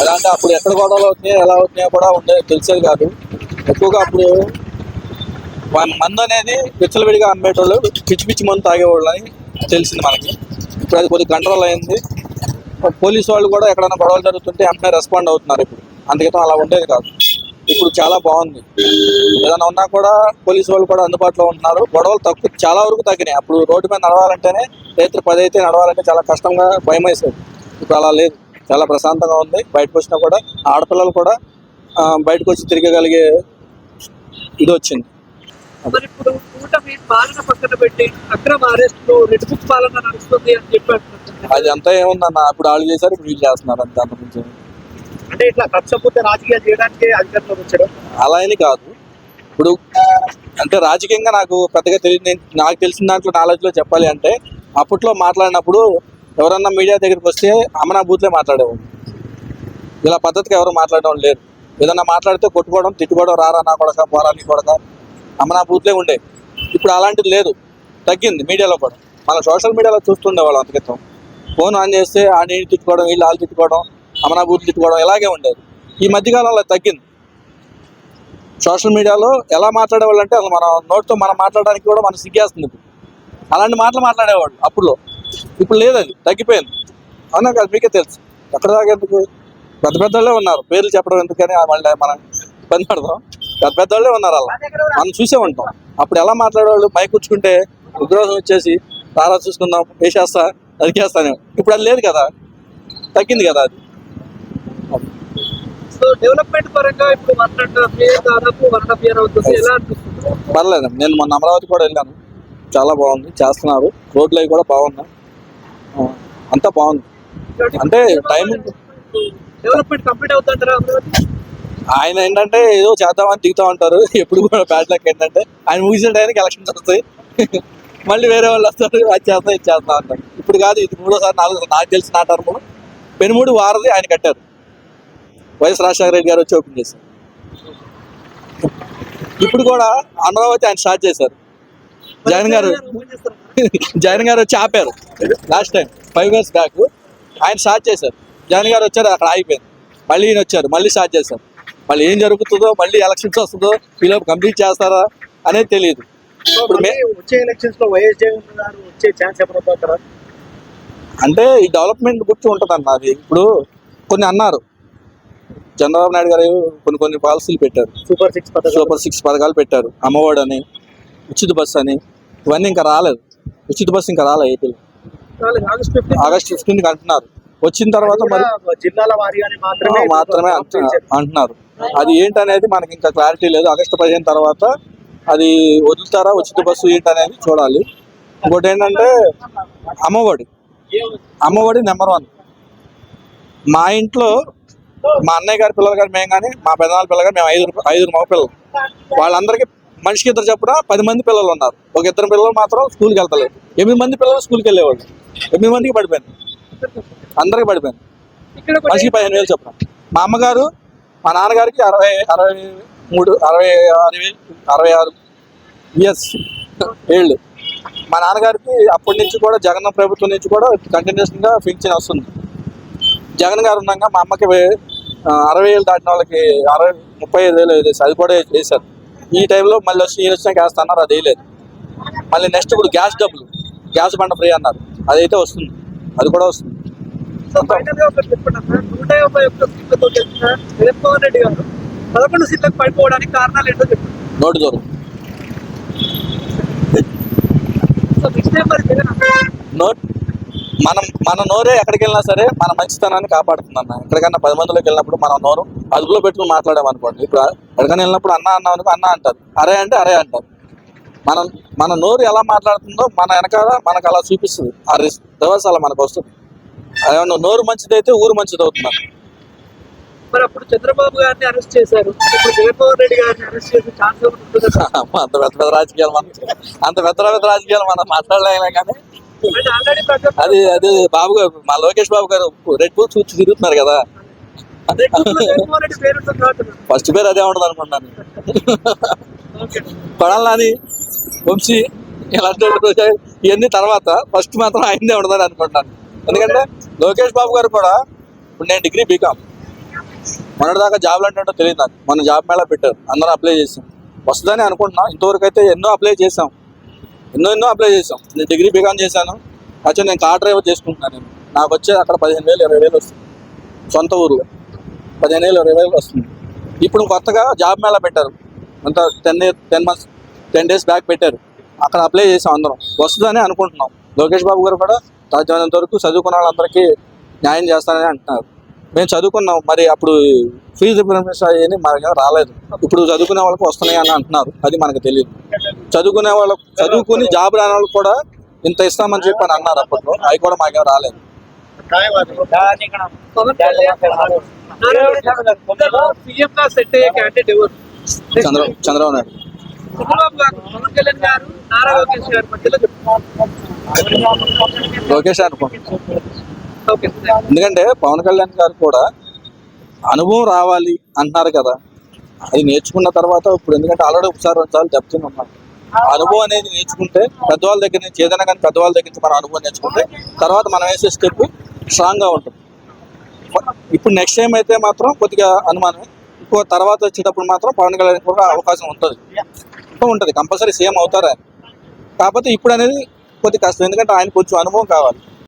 ఎలా అంటే అప్పుడు ఎక్కడ గొడవలు అవుతున్నాయో ఎలా అవుతున్నాయో కూడా ఉండే తెలిసేది కాదు. ఎక్కువగా అప్పుడు వన్- మందు అనేది విచ్చలవిడిగా అమ్మేటోళ్ళు పిచ్చి పిచ్చి మందు తాగేవాళ్ళు అని తెలిసింది మనకి. ఇప్పుడు అది కొద్దిగా కంట్రోల్ అయింది. పోలీసు వాళ్ళు కూడా ఎక్కడైనా గొడవలు జరుగుతుంటే వెంటనే రెస్పాండ్ అవుతున్నారు ఇప్పుడు. అందుకని అలా ఉండేది కాదు. ఇప్పుడు చాలా బాగుంది. ఏదైనా ఉన్నా కూడా పోలీసు వాళ్ళు కూడా అందుబాటులో ఉంటున్నారు. గొడవలు తక్కువ చాలా వరకు తగ్గినాయి. అప్పుడు రోడ్డు మీద నడవాలంటేనే రైతులు పదైతే నడవాలంటే చాలా కష్టంగా భయం వేసేది ఇప్పుడు అలా లేదు. చాలా ప్రశాంతంగా ఉంది. బయటకు వచ్చినా కూడా ఆడపిల్లలు కూడా బయటకు వచ్చి తిరగగలిగే ఇది వచ్చింది. మరి ఇప్పుడు కూటమి పాలన పక్కన పెట్టి అక్రమ అరెస్టులు రెడ్ బుక్ పాలన నడుస్తుంది అని చెప్పి అంటున్నారు. అది అంతా ఏముందన్న? ఇప్పుడు వాళ్ళు చేశారు ఇప్పుడు వీళ్ళు చేస్తున్నారు అంతే ఏం. అంటే ఇట్లా కక్షపూర్తి రాజకీయాలు చేయడానికి అధికారంలో వచ్చారు. అలా అని కాదు. ఇప్పుడు అంటే రాజకీయంగా నాకు పెద్దగా తెలియదు. నాకు తెలిసిన దాంట్లో నాలెడ్జ్లో చెప్పాలి అంటే అప్పట్లో మాట్లాడినప్పుడు ఎవరన్నా మీడియా దగ్గరికి వస్తే అమనా బూత్లే మాట్లాడేవాళ్ళు. ఇలా పద్ధతిగా ఎవరు మాట్లాడడం లేదు ఏదన్నా మాట్లాడితే కొట్టుకోవడం తిట్టుకోవడం రారా నా కొడక పోరాలి కొడక అమనా బూత్లే ఉండే. ఇప్పుడు అలాంటిది లేదు. తగ్గింది మీడియాలో కూడా. మన సోషల్ మీడియాలో చూస్తుండే వాళ్ళు ఫోన్ ఆన్ చేస్తే ఆ నీళ్ళు తిట్టుకోవడం వీళ్ళు వాళ్ళు తిట్టుకోవడం అమనా బూత్లు తిట్టుకోవడం ఇలాగే ఉండేది. ఈ మధ్యకాలంలో తగ్గింది. సోషల్ మీడియాలో ఎలా మాట్లాడేవాళ్ళు అంటే అసలు మన నోట్తో మనం మాట్లాడడానికి కూడా మనం సిగ్గేస్తుంది ఇప్పుడు. అలాంటి మాటలు మాట్లాడేవాళ్ళు అప్పుడు ఇప్పుడు లేదు అది తగ్గిపోయింది. అవునా కాదు మీకే తెలుసు. ఎక్కడ దాకా ఎందుకు పెద్ద పెద్దోళ్ళే ఉన్నారు. పేర్లు చెప్పడం ఎందుకని మళ్ళీ మనం ఇబ్బంది పడదాం. పెద్ద పెద్దోళ్ళే ఉన్నారు అలా. మనం చూసే ఉంటాం. అప్పుడు ఎలా మాట్లాడేవాళ్ళు? మైక్ కూర్చుకుంటే ఉగ్రవాదం వచ్చేసి తారా చూసుకుందాం వేసేస్తా నరికేస్తాను ఇప్పుడు అది లేదు కదా. తగ్గింది కదా అది. సో డెవలప్మెంట్ పరంగా ఇప్పుడు వన్ అండ్ హాఫ్ ఇయర్ దాదాపు వన్ అండ్ హాఫ్ ఇయర్ అవుతుంది. ఎలా అనిపిస్తుంది? పర్లేదు నేను మొన్న అమరావతి కూడా వెళ్ళాను. చాలా బాగుంది. చేస్తున్నారు. రోడ్లు అవి కూడా బాగున్నాయి. అంతా బాగుంది. అంటే టైమింగ్ డెవలప్మెంట్ కంప్లీట్ అవుతుంటారా ఆయన ఏంటంటే ఏదో చేద్దామని దిగుతా ఉంటారు. ఎప్పుడు కూడా బ్యాడ్ లక్ ఏంటంటే ఆయన ముగిసిన టైంకి ఎలక్షన్స్ వస్తాయి. మళ్ళీ వేరే వాళ్ళు వస్తారు. అది చేస్తా ఇది చేస్తా అంటారు. ఇప్పుడు కాదు ఇది మూడోసారి నాలుగు నాకు తెలిసిన ఆ టర్మ్ పెనుమూడు వారది ఆయన కట్టారు. వైఎస్ రాజశేఖర రెడ్డి గారు వచ్చి ఓపెన్ చేశారు. ఇప్పుడు కూడా అమరావతి ఆయన స్టార్ట్ చేశారు. జగన్ గారు. జగన్ గారు వచ్చి ఆపారు. Last time five years back ఆయన స్టార్ట్ చేశారు. జగన్ గారు వచ్చారు అక్కడ ఆగిపోయింది మళ్ళీ ఈయన వచ్చారు మళ్ళీ స్టార్ట్ చేశారు. మళ్ళీ ఏం జరుగుతుందో మళ్ళీ ఎలక్షన్స్ వస్తుందో ఈలోపు కంప్లీట్ చేస్తారా అనేది తెలియదు. ఇప్పుడు మే- మళ్ళీ వచ్చే ఎలక్షన్స్లో వైఎస్ జగన్ గారు వచ్చే ఛాన్స్ ఎప్పుడు అంటే ఈ డెవలప్మెంట్ గుర్తు ఉంటుంది అన్న అది ఇప్పుడు కొన్ని అన్నారు. చంద్రబాబు నాయుడు గారు కొన్ని కొన్ని పాలసీలు పెట్టారు. సూపర్ సిక్స్ పథకాలు. సూపర్ సిక్స్ పథకాలు పెట్టారు. అమ్మఒడి అని ఉచిత బస్సు అని ఇవన్నీ ఇంకా రాలేదు. ఉచిత బస్సు ఇంకా రాలేదు ఏపీలో. ఆగస్ట్ ఫిఫ్టీన్ ఫిఫ్టీన్కి అంటున్నారు. వచ్చిన తర్వాత మరి జిల్లాల వారీగానే మాత్రమే అంటున్నారు. అది ఏంటనేది మనకి ఇంకా క్లారిటీ లేదు. ఆగస్టు పదిహేను తర్వాత అది వదులుతారా? ఉచిత బస్సు ఏంటనేది చూడాలి. ఇంకోటి ఏంటంటే అమ్మఒడి. Amma Vodi number one. మా ఇంట్లో మా అన్నయ్య గారి పిల్లలు కానీ మేము కానీ మా పెద్దనాన్న పిల్లలు కానీ మేము ఐదుగురు ఐదుగురు మగ పిల్లలు వాళ్ళందరికీ మనిషికి ఇద్దరు చొప్పున పది మంది పిల్లలు ఉన్నారు. ఒక ఇద్దరు పిల్లలు మాత్రం స్కూల్కి వెళ్తలేదు. ఎనిమిది మంది పిల్లలు స్కూల్కి వెళ్ళేవాళ్ళు. ఎనిమిది మందికి పడిపోయింది. అందరికి పడిపోయింది. మనిషికి పదిహేను వేలు చొప్పున. మా అమ్మగారు మా నాన్నగారికి అరవై అరవై మూడు అరవై ఆరు వేలు అరవై ఆరు ఇయర్స్ ఏళ్ళు. మా నాన్నగారికి అప్పటి నుంచి కూడా జగన్ ప్రభుత్వం నుంచి కూడా కంటిన్యూస్గా పింఛన్ వస్తుంది. జగన్ గారు ఉన్నాక మా అమ్మకి అరవై వేలు దాటిన వాళ్ళకి అరవై ముప్పై ఐదు వేలు అది కూడా వేశారు. ఈ టైంలో మళ్ళీ వచ్చి ఈయన వచ్చినాక వేస్తా అన్నారు అది వేయలేదు. మళ్ళీ నెక్స్ట్ ఇప్పుడు గ్యాస్ డబ్బులు గ్యాస్ బండ ఫ్రీ అన్నారు. అదైతే వస్తుంది. అది కూడా వస్తుంది. పదకొండు సీట్లకు పడిపోవడానికి కారణాలు ఏంటో చెప్పండి. నోటి దూరం నోట్ మనం మన నోరే ఎక్కడికి వెళ్ళినా సరే మన మంచితనాన్ని కాపాడుతుంది అన్న ఎక్కడికన్నా పది మందిలోకి వెళ్ళినప్పుడు మనం నోరు అదుపులో పెట్టుకుని మాట్లాడామనుకోండి. ఇప్పుడు ఎక్కడికైనా వెళ్ళినప్పుడు అన్న అన్న అనుకో అన్న అంటారు. అరే అంటే అరే అంటారు. మనం మన నోరు ఎలా మాట్లాడుతుందో మన వెనకాల మనకు అలా చూపిస్తుంది. ఆ రిస్ రివర్స్ అలా మనకు వస్తుంది. అదేమన్నా నోరు మంచిదైతే ఊరు మంచిది అవుతున్నారు మరి అప్పుడు చంద్రబాబు గారిని అరెస్ట్ చేశారు. ఇప్పుడు జగన్మోహన్ రెడ్డి గారిని అరెస్ట్ చేసే ఛాన్స్ అంత పెద్ద పెద్ద రాజకీయాలు మనం అంత పెద్ద పెద్ద రాజకీయాలు మనం మాట్లాడలేము కానీ అది అది బాబు గారు మా లోకేష్ బాబు గారు రెడ్ బుక్ చూసి తిరుగుతున్నారు కదా. ఫస్ట్ పేరు అదే ఉంటుంది అనుకుంటాను ఓకే కొడాలని వంశీ ఇలాంటి ఇవన్నీ తర్వాత ఫస్ట్ మాత్రం ఆయనదే ఉండదని అనుకుంటాను ఎందుకంటే లోకేష్ బాబు గారు కూడా ఇప్పుడు నేను డిగ్రీ బీకామ్ మొన్నటిదాకా జాబ్లు అంటే తెలియదు నాకు. మన జాబ్ మేళ పెట్టారు. అందరూ అప్లై చేసాం. వస్తుందని అనుకుంటున్నాం. ఇంతవరకు అయితే ఎన్నో అప్లై చేసాం. ఎన్నో ఎన్నో అప్లై చేసాం నేను డిగ్రీ బికాన్ చేశాను. యాక్చువల్ నేను కార్ డ్రైవర్ చేసుకుంటున్నాను నేను. నాకు వచ్చే అక్కడ పదిహేను వేలు ఇరవై వేలు వస్తుంది. సొంత ఊరు పదిహేను వేలు ఇరవై వేలు వస్తుంది. ఇప్పుడు కొత్తగా జాబ్ మేళా పెట్టారు. అంత ten ten months ten days back పెట్టారు. అక్కడ అప్లై చేసాం అందరం. వస్తుందని అనుకుంటున్నాం. లోకేష్ బాబు గారు కూడా సాధ్యమైనంత వరకు చదువుకున్న వాళ్ళందరికీ న్యాయం చేస్తానని అంటున్నారు. మేము చదువుకున్నాం. మరి అప్పుడు ఫీజు రిప్రజెంటేషన్ అయ్యి మనకి రాలేదు. ఇప్పుడు చదువుకునే వాళ్ళకి వస్తున్నాయి అని అంటున్నారు. అది మనకు తెలియదు. చదువుకునే వాళ్ళకు చదువుకుని జాబ్ రాని వాళ్ళకి కూడా ఇంత ఇస్తామని చెప్పి అని అన్నారు అప్పట్లో. అవి కూడా మాకేం రాలేదు. చంద్రబాబు నాయుడు. లోకేష్ ఎందుకంటే పవన్ కళ్యాణ్ గారు కూడా అనుభవం రావాలి అంటున్నారు కదా. అది నేర్చుకున్న తర్వాత ఇప్పుడు ఎందుకంటే ఆల్రెడీ ఒకసారి రెండు సార్లు చెప్తూనే ఉన్నాం ఆ అనుభవం అనేది నేర్చుకుంటే పెద్దవాళ్ళ దగ్గర నుంచి ఏదైనా కానీ పెద్దవాళ్ళ దగ్గర నుంచి మనం అనుభవం నేర్చుకుంటే తర్వాత మనం వేసే స్టెప్ స్ట్రాంగ్గా ఉంటుంది. ఇప్పుడు నెక్స్ట్ టైం అయితే మాత్రం కొద్దిగా అనుమానమే. ఇంకో తర్వాత వచ్చేటప్పుడు మాత్రం పవన్ కళ్యాణ్ కూడా అవకాశం ఉంటుంది. ఉంటుంది. కంపల్సరీ సేమ్ అవుతారు? ఆయన కాకపోతే ఇప్పుడు అనేది కొద్ది కష్టం. ఎందుకంటే ఆయన కొంచెం అనుభవం కావాలి.